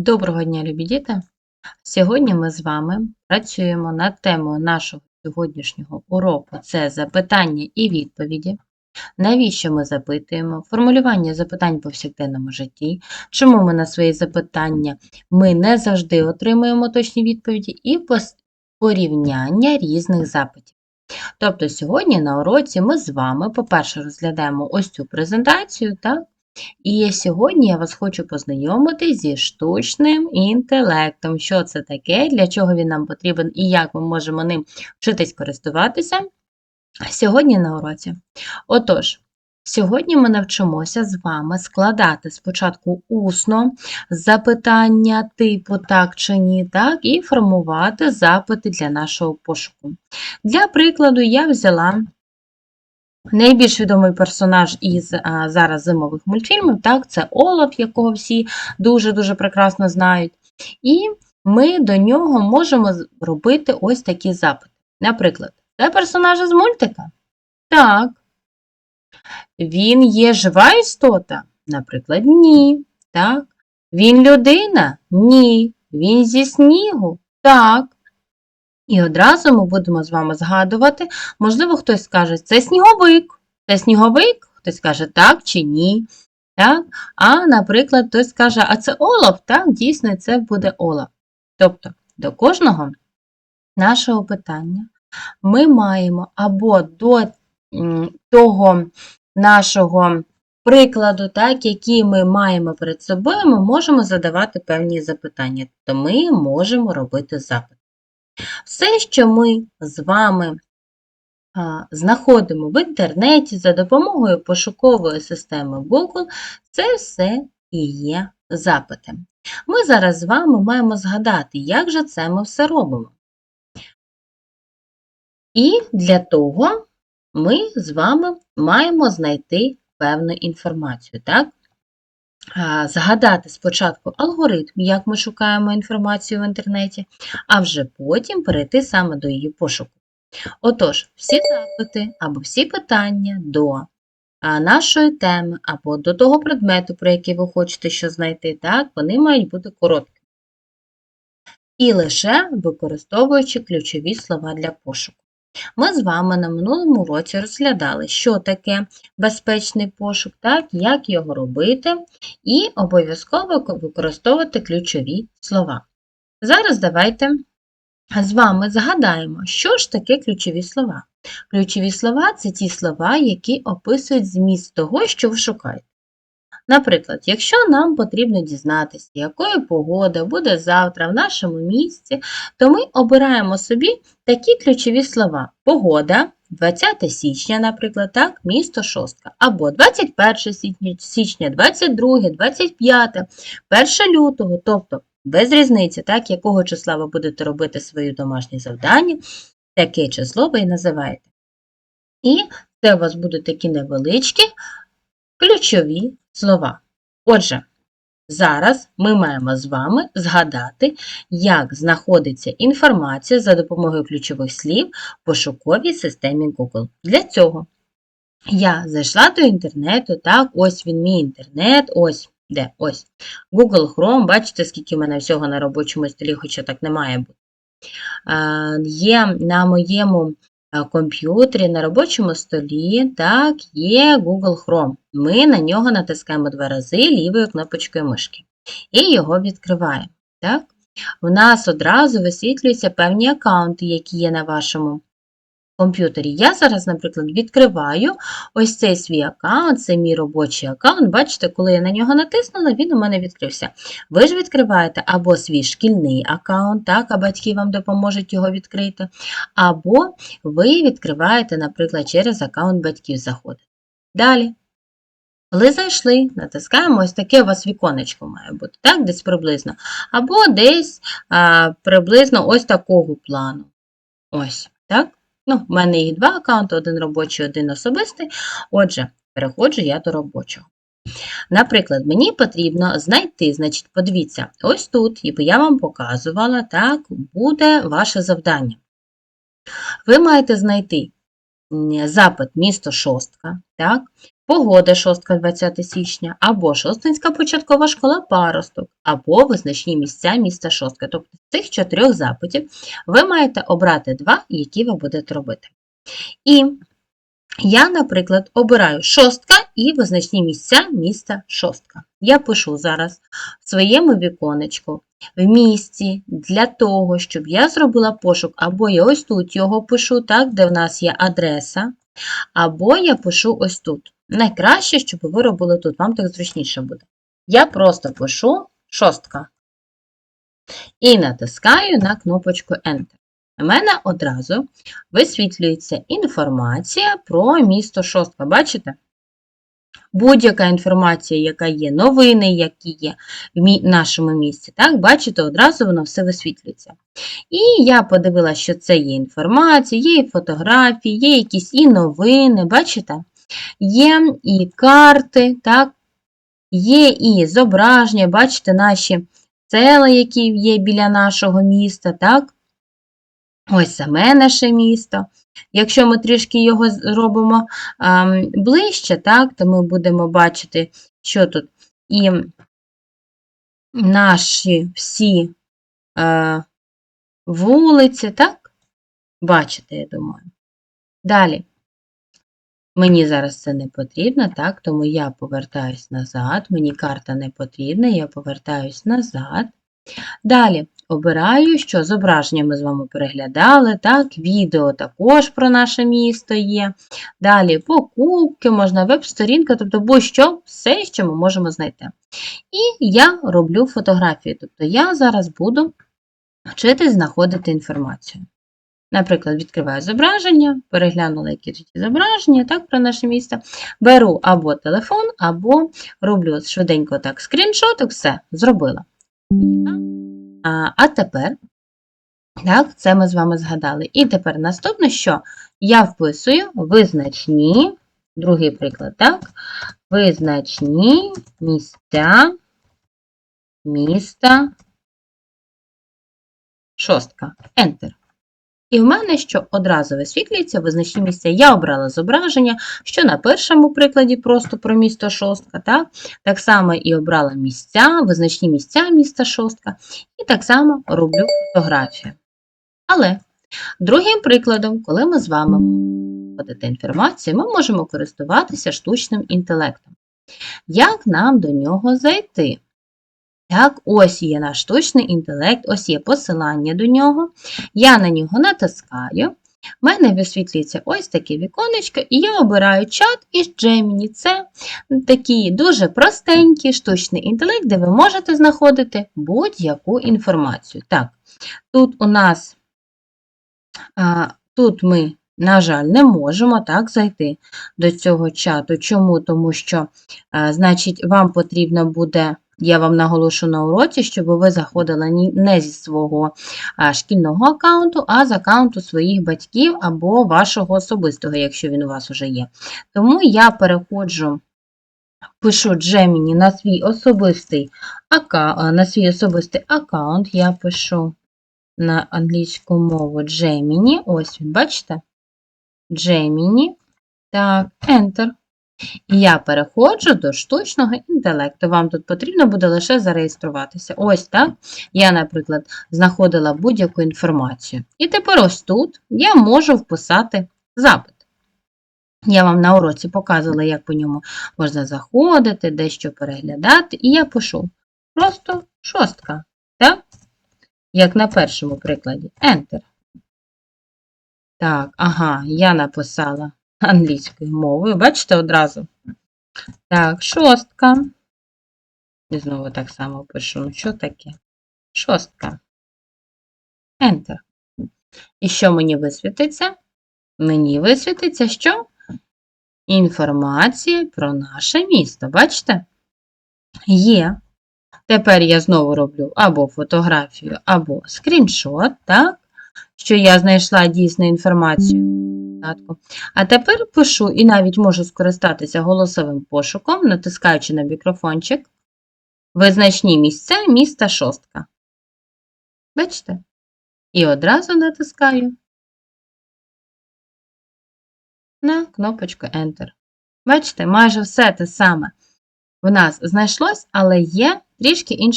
Доброго дня, любі діти! Сьогодні ми з вами працюємо над темою нашого сьогоднішнього уроку це запитання і відповіді. Навіщо ми запитуємо? Формулювання запитань в повсякденному житті, чому ми на свої запитання ми не завжди отримуємо точні відповіді, і порівняння різних запитів. Тобто сьогодні на уроці ми з вами, по-перше, розглядаємо ось цю презентацію, так? І сьогодні я вас хочу познайомити зі штучним інтелектом. Що це таке, для чого він нам потрібен і як ми можемо ним вчитись користуватися сьогодні на уроці. Отож, сьогодні ми навчимося з вами складати спочатку усно запитання типу так чи ні, так, і формувати запити для нашого пошуку. Для прикладу, я взяла Найбільш відомий персонаж із а, зараз зимових мультфільмів, так, це Олаф, якого всі дуже-дуже прекрасно знають. І ми до нього можемо робити ось такі запити. Наприклад, це персонаж із мультика? Так. Він є жива істота? Наприклад, ні. Так. Він людина? Ні. Він зі снігу? Так. І одразу ми будемо з вами згадувати, можливо, хтось скаже, це сніговик. Це сніговик? Хтось скаже так чи ні. Так? А, наприклад, хтось скаже, а це Олаф, так, дійсно, це буде Олаф. Тобто, до кожного нашого питання ми маємо або до того нашого прикладу, так, який ми маємо перед собою, ми можемо задавати певні запитання. Тобто ми можемо робити запит. Все, що ми з вами знаходимо в інтернеті за допомогою пошукової системи Google, це все і є запити. Ми зараз з вами маємо згадати, як же це ми все робимо. І для того ми з вами маємо знайти певну інформацію. Так? Згадати спочатку алгоритм, як ми шукаємо інформацію в інтернеті, а вже потім перейти саме до її пошуку. Отож, всі запити або всі питання до нашої теми або до того предмету, про який ви хочете що знайти, так, вони мають бути короткі. І лише використовуючи ключові слова для пошуку. Ми з вами на минулому році розглядали, що таке безпечний пошук, так, як його робити, і обов'язково використовувати ключові слова. Зараз давайте з вами згадаємо, що ж таке ключові слова. Ключові слова це ті слова, які описують зміст того, що ви шукаєте. Наприклад, якщо нам потрібно дізнатися, якої погода буде завтра в нашому місті, то ми обираємо собі такі ключові слова: погода, 20 січня, наприклад, так, місто Шостка, або 21 січня- січня, 22, 25, 1 лютого, тобто без різниці, так, якого числа ви будете робити свої домашні завдання, таке число ви і називаєте. І це у вас будуть такі невеличкі ключові слова. Отже, зараз ми маємо з вами згадати, як знаходиться інформація за допомогою ключових слів в пошуковій системі Google. Для цього я зайшла до інтернету, так, ось він мій інтернет, ось де, ось. Google Chrome, бачите, скільки в мене всього на робочому столі, хоча так не має бути. Е, Є на моєму комп'ютері, на робочому столі, так, є Google Chrome. Ми на нього натискаємо два рази лівою кнопочкою мишки і його відкриваємо. Так? У нас одразу висвітлюються певні аккаунти, які є на вашому комп'ютері. Я зараз, наприклад, відкриваю ось цей свій аккаунт, це мій робочий аккаунт. Бачите, коли я на нього натиснула, він у мене відкрився. Ви ж відкриваєте або свій шкільний аккаунт, так, а батьки вам допоможуть його відкрити, або ви відкриваєте, наприклад, через аккаунт батьків заходите. Далі. Коли зайшли, натискаємо ось таке у вас віконечко має бути, так, десь приблизно. Або десь а, приблизно ось такого плану. Ось, так? Ну, в мене їх два аккаунти, один робочий, один особистий. Отже, переходжу я до робочого. Наприклад, мені потрібно знайти, значить, подивіться, ось тут, і я вам показувала, так, буде ваше завдання. Ви маєте знайти запит місто Шостка, так? Погода Шостка 20 січня, або Шостинська початкова школа Паросток, або визначні місця міста Шостка. Тобто з цих чотирьох запитів ви маєте обрати два, які ви будете робити. І я, наприклад, обираю шостка і визначні місця міста Шостка. Я пишу зараз в своєму віконечку в місці для того, щоб я зробила пошук, або я ось тут його пишу, так, де в нас є адреса, або я пишу ось тут. Найкраще, щоб ви робили тут, вам так зручніше буде. Я просто пишу шостка і натискаю на кнопочку Enter. У мене одразу висвітлюється інформація про місто Шостка. Бачите? Будь-яка інформація, яка є, новини, які є в нашому місті, так, бачите, одразу воно все висвітлюється. І я подивилася, що це є інформація, є і фотографії, є якісь і новини, бачите? Є і карти, так? Є і зображення, бачите, наші села, які є біля нашого міста, так? Ось саме наше місто. Якщо ми трішки його зробимо ам, ближче, так, то ми будемо бачити, що тут і наші всі е, вулиці, так? Бачите, я думаю. Далі. Мені зараз це не потрібно, так, тому я повертаюсь назад. Мені карта не потрібна, я повертаюсь назад. Далі обираю, що зображення ми з вами переглядали, так, відео також про наше місто є. Далі покупки, можна веб-сторінка, тобто будь-що, все, що ми можемо знайти. І я роблю фотографії, тобто я зараз буду вчитись знаходити інформацію. Наприклад, відкриваю зображення, переглянула які тут зображення, так, про наше місто. Беру або телефон, або роблю швиденько так скріншотик, все, зробила. А, а тепер, так, це ми з вами згадали. І тепер наступне, що я вписую визначні, другий приклад, так, визначні місця міста шостка. Enter. І в мене що одразу висвітлюється визначні місця. Я обрала зображення, що на першому прикладі просто про місто Шостка, так? Так само і обрала місця, визначні місця міста Шостка, і так само роблю фотографію. Але другим прикладом, коли ми з вами вводити інформацію, ми можемо користуватися штучним інтелектом. Як нам до нього зайти? Так, ось є наш штучний інтелект, ось є посилання до нього. Я на нього натискаю. В мене висвітлюється ось таке віконечко, і я обираю чат із Gemini. Це такий дуже простенький штучний інтелект, де ви можете знаходити будь-яку інформацію. Так, тут у нас, а, тут ми, на жаль, не можемо так зайти до цього чату. Чому? Тому що, а, значить, вам потрібно буде. Я вам наголошу на уроці, щоб ви заходили не зі свого шкільного аккаунту, а з аккаунту своїх батьків або вашого особистого, якщо він у вас вже є. Тому я переходжу, пишу Gemini на свій особистий, ака... а, на свій особистий аккаунт. Я пишу на англійську мову Gemini. Ось він, бачите? Gemini. Так, Enter. І я переходжу до штучного інтелекту. Вам тут потрібно буде лише зареєструватися. Ось так. Я, наприклад, знаходила будь-яку інформацію. І тепер ось тут я можу вписати запит. Я вам на уроці показувала, як по ньому можна заходити, дещо переглядати. І я пишу просто шостка. Так? Як на першому прикладі. Enter. Так, ага, я написала англійською мовою. Бачите одразу? Так, шостка. І знову так само пишу. Ну, що таке? Шостка. Enter. І що мені висвітиться? Мені висвітиться що? Інформація про наше місто. Бачите? Є. Тепер я знову роблю або фотографію, або скріншот, так? Що я знайшла дійсну інформацію. Додатку. А тепер пишу і навіть можу скористатися голосовим пошуком, натискаючи на мікрофончик. Визначні місця міста шостка. Бачите? І одразу натискаю на кнопочку Enter. Бачите, майже все те саме в нас знайшлось, але є трішки інша